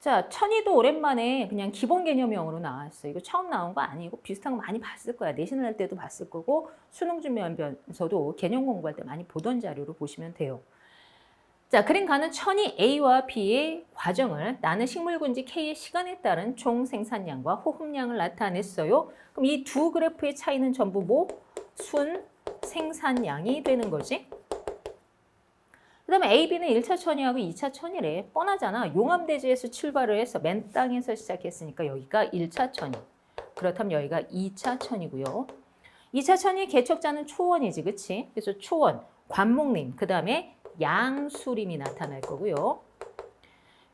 자, 천이도 오랜만에 그냥 기본 개념형으로 나왔어. 이거 처음 나온 거 아니고 비슷한 거 많이 봤을 거야. 내신을 할 때도 봤을 거고 수능 준비하면서도 개념 공부할 때 많이 보던 자료로 보시면 돼요. 자, 그림 가는 천이 A와 B의 과정을 나는 식물군지 K의 시간에 따른 총 생산량과 호흡량을 나타냈어요. 그럼 이 두 그래프의 차이는 전부 뭐? 순 생산량이 되는 거지. 그 다음에 A, B는 1차 천이하고 2차 천이래. 뻔하잖아. 용암대지에서 출발을 해서 맨 땅에서 시작했으니까 여기가 1차 천이. 그렇다면 여기가 2차 천이고요. 2차 천이 개척자는 초원이지, 그치? 그래서 초원, 관목림, 그 다음에 양수림이 나타날 거고요.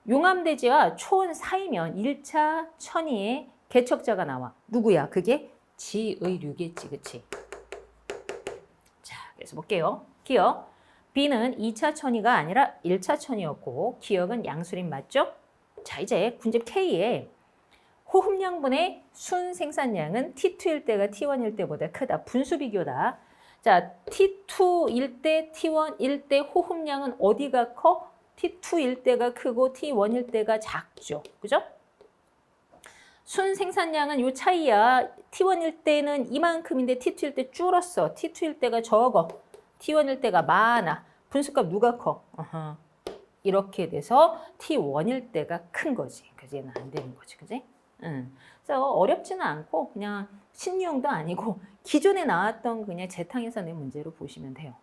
용암대지와 초원 사이면 1차 천이의 개척자가 나와. 누구야? 그게 지의류겠지, 그치? 자, 그래서 볼게요. 기억. B는 2차 천이가 아니라 1차 천이었고 기억은 양수림 맞죠? 자 이제 군집 K의 호흡량분의 순 생산량은 T2일 때가 T1일 때보다 크다. 분수 비교다. 자 T2일 때 T1일 때 호흡량은 어디가 커? T2일 때가 크고 T1일 때가 작죠. 그죠? 순 생산량은 요 차이야. T1일 때는 이만큼인데 T2일 때 줄었어. T2일 때가 적어. T1일 때가 많아. 분수값 누가 커? 어허. 이렇게 돼서 T1일 때가 큰 거지. 그지? 얘는 안 되는 거지. 그지? 응. 그래서 어렵지는 않고 그냥 신유형도 아니고 기존에 나왔던 그냥 재탕에서 낸 문제로 보시면 돼요.